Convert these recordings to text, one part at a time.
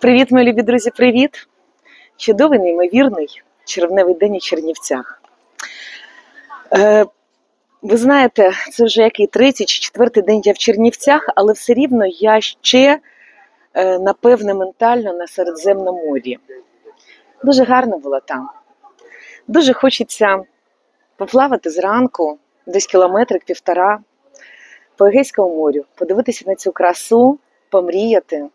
Привіт, мої любі друзі, привіт! Чудовий, неймовірний червневий день у Чернівцях. Е, ви знаєте, це вже який третій чи четвертий день я в Чернівцях, але все рівно я ще, е, напевне, ментально на Середземному морі. Дуже гарно було там. Дуже хочеться поплавати зранку, десь кілометрик, півтора, по Егейському морю, подивитися на цю красу, помріяти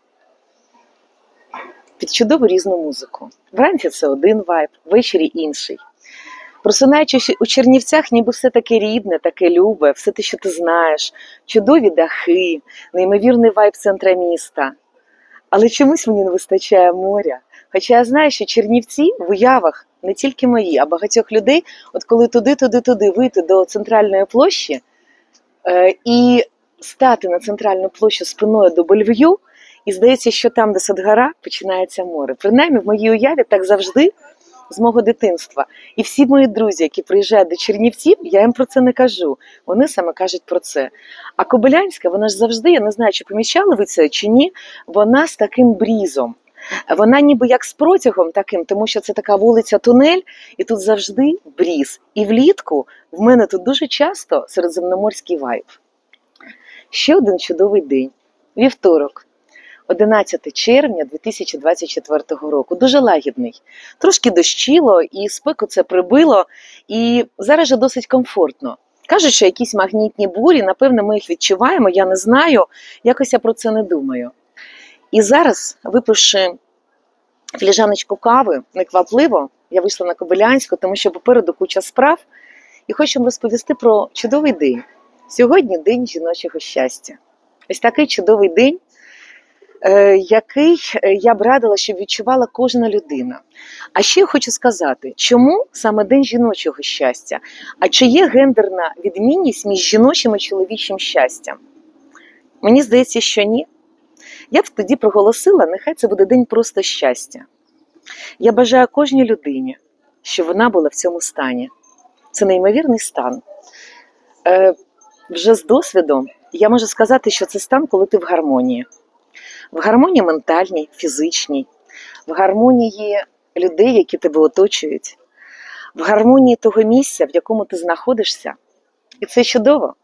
під чудову різну музику. Вранці це один вайб, ввечері інший. Просинаючись у Чернівцях, ніби все таке рідне, таке любе, все те, що ти знаєш, чудові дахи, неймовірний вайб центра міста. Але чомусь мені не вистачає моря. Хоча я знаю, що Чернівці в уявах не тільки мої, а багатьох людей, от коли туди, туди, туди вийти до центральної площі е, і стати на центральну площу спиною до Бельв'ю, і здається, що там, де Садгара, починається море. Принаймні, в моїй уяві так завжди з мого дитинства. І всі мої друзі, які приїжджають до Чернівців, я їм про це не кажу. Вони саме кажуть про це. А Кобилянська, вона ж завжди, я не знаю, чи помічали ви це чи ні, вона з таким брізом. Вона ніби як з протягом таким, тому що це така вулиця Тунель, і тут завжди бріз. І влітку в мене тут дуже часто середземноморський вайб. Ще один чудовий день. Вівторок, 11 червня 2024 року. Дуже лагідний. Трошки дощило, і спеку це прибило, і зараз же досить комфортно. Кажуть, що якісь магнітні бурі, напевно, ми їх відчуваємо, я не знаю, якось я про це не думаю. І зараз, випивши філіжаночку кави, неквапливо, я вийшла на Кобилянську, тому що попереду куча справ, і хочу вам розповісти про чудовий день. Сьогодні день жіночого щастя. Ось такий чудовий день, який е, я б радила, щоб відчувала кожна людина. А ще я хочу сказати, чому саме День жіночого щастя? А чи є гендерна відмінність між жіночим і чоловічим щастям? Мені здається, що ні. Я б тоді проголосила, нехай це буде день просто щастя. Я бажаю кожній людині, щоб вона була в цьому стані. Це неймовірний стан. Е, вже з досвідом я можу сказати, що це стан, коли ти в гармонії. В гармонії ментальній, фізичній, в гармонії людей, які тебе оточують, в гармонії того місця, в якому ти знаходишся. І це чудово.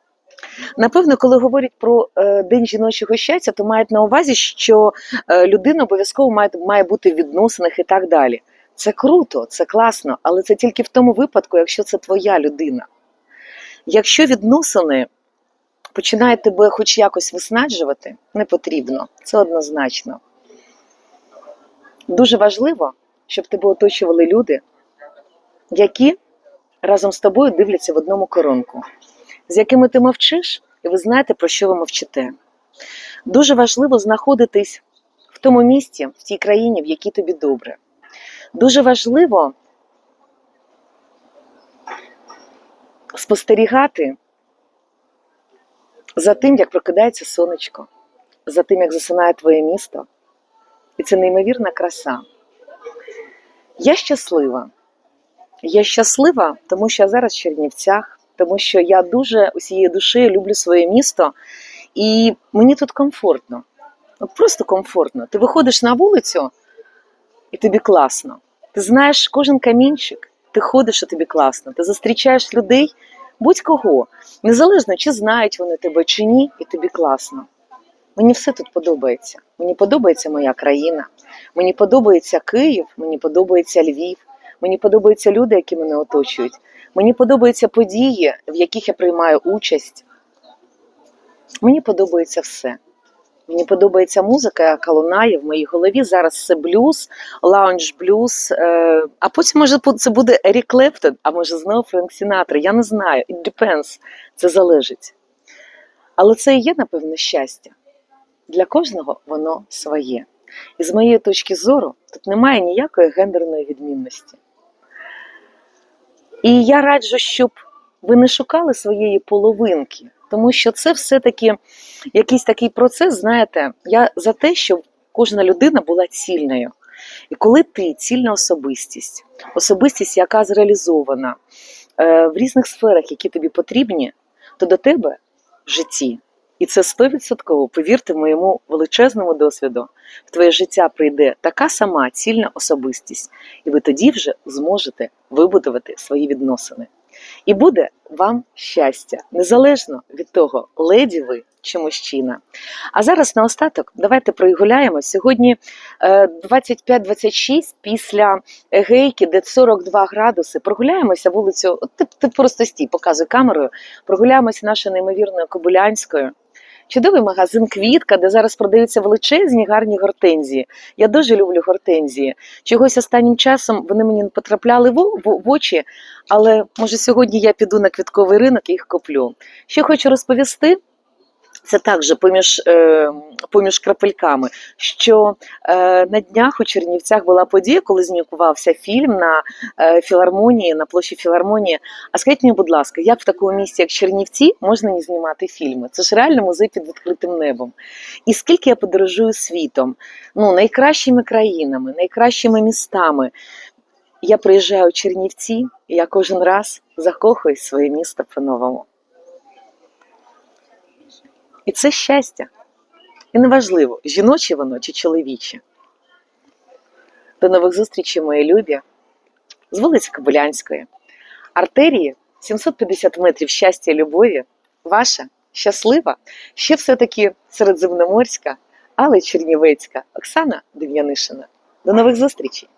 Напевно, коли говорять про е, День жіночого щастя, то мають на увазі, що е, людина обов'язково має, має бути в відносинах і так далі. Це круто, це класно, але це тільки в тому випадку, якщо це твоя людина. Якщо відносини починають тебе хоч якось виснаджувати, не потрібно. Це однозначно. Дуже важливо, щоб тебе оточували люди, які разом з тобою дивляться в одному коронку, з якими ти мовчиш, і ви знаєте, про що ви мовчите. Дуже важливо знаходитись в тому місці, в тій країні, в якій тобі добре. Дуже важливо спостерігати за тим, як прокидається сонечко, за тим, як засинає твоє місто. І це неймовірна краса. Я щаслива. Я щаслива, тому що я зараз в Чернівцях, тому що я дуже усією душею люблю своє місто, і мені тут комфортно. Просто комфортно. Ти виходиш на вулицю, і тобі класно. Ти знаєш кожен камінчик, ти ходиш, і тобі класно. Ти зустрічаєш людей, будь-кого, незалежно чи знають вони тебе чи ні, і тобі класно. Мені все тут подобається. Мені подобається моя країна, мені подобається Київ, мені подобається Львів, мені подобаються люди, які мене оточують. Мені подобаються події, в яких я приймаю участь. Мені подобається все. Мені подобається музика, яка лунає в моїй голові. Зараз це блюз, лаунж блюз. Е, а потім, може, це буде Ерік Клептон, а може знову Френк Сінатра. Я не знаю. It depends. Це залежить. Але це і є, напевно, щастя. Для кожного воно своє. І з моєї точки зору, тут немає ніякої гендерної відмінності. І я раджу, щоб ви не шукали своєї половинки, тому що це все-таки якийсь такий процес, знаєте, я за те, щоб кожна людина була цільною. І коли ти цільна особистість, особистість, яка зреалізована е, в різних сферах, які тобі потрібні, то до тебе в житті І це стовідсотково, повірте моєму величезному досвіду, в твоє життя прийде така сама цільна особистість, і ви тоді вже зможете вибудувати свої відносини. І буде вам щастя, незалежно від того, леді ви чи мужчина. А зараз наостаток давайте прогуляємо. Сьогодні е, 25-26 після гейки, де 42 градуси. Прогуляємося вулицю. Ти, ти просто стій, показуй камерою. Прогуляємося нашою неймовірною Кобилянською. Чудовий магазин Квітка, де зараз продаються величезні гарні гортензії. Я дуже люблю гортензії. Чогось останнім часом вони мені не потрапляли в, в, в очі, але може сьогодні я піду на квітковий ринок і їх куплю. Що хочу розповісти. Це також поміж, е, поміж крапельками, що е, на днях у Чернівцях була подія, коли знімкувався фільм на е, філармонії, на площі філармонії. А скажіть мені, будь ласка, як в такому місті, як Чернівці, можна не знімати фільми? Це ж реально музей під відкритим небом. І скільки я подорожую світом, ну найкращими країнами, найкращими містами. Я приїжджаю у Чернівці, і я кожен раз закохуюсь своє місто по-новому. І це щастя. І неважливо, жіноче воно чи чоловіче. До нових зустрічей, мої любі, з вулиці Кобилянської. Артерії 750 метрів щастя і любові. Ваша щаслива, ще все-таки середземноморська, але чернівецька Оксана Дем'янишина. До нових зустрічей!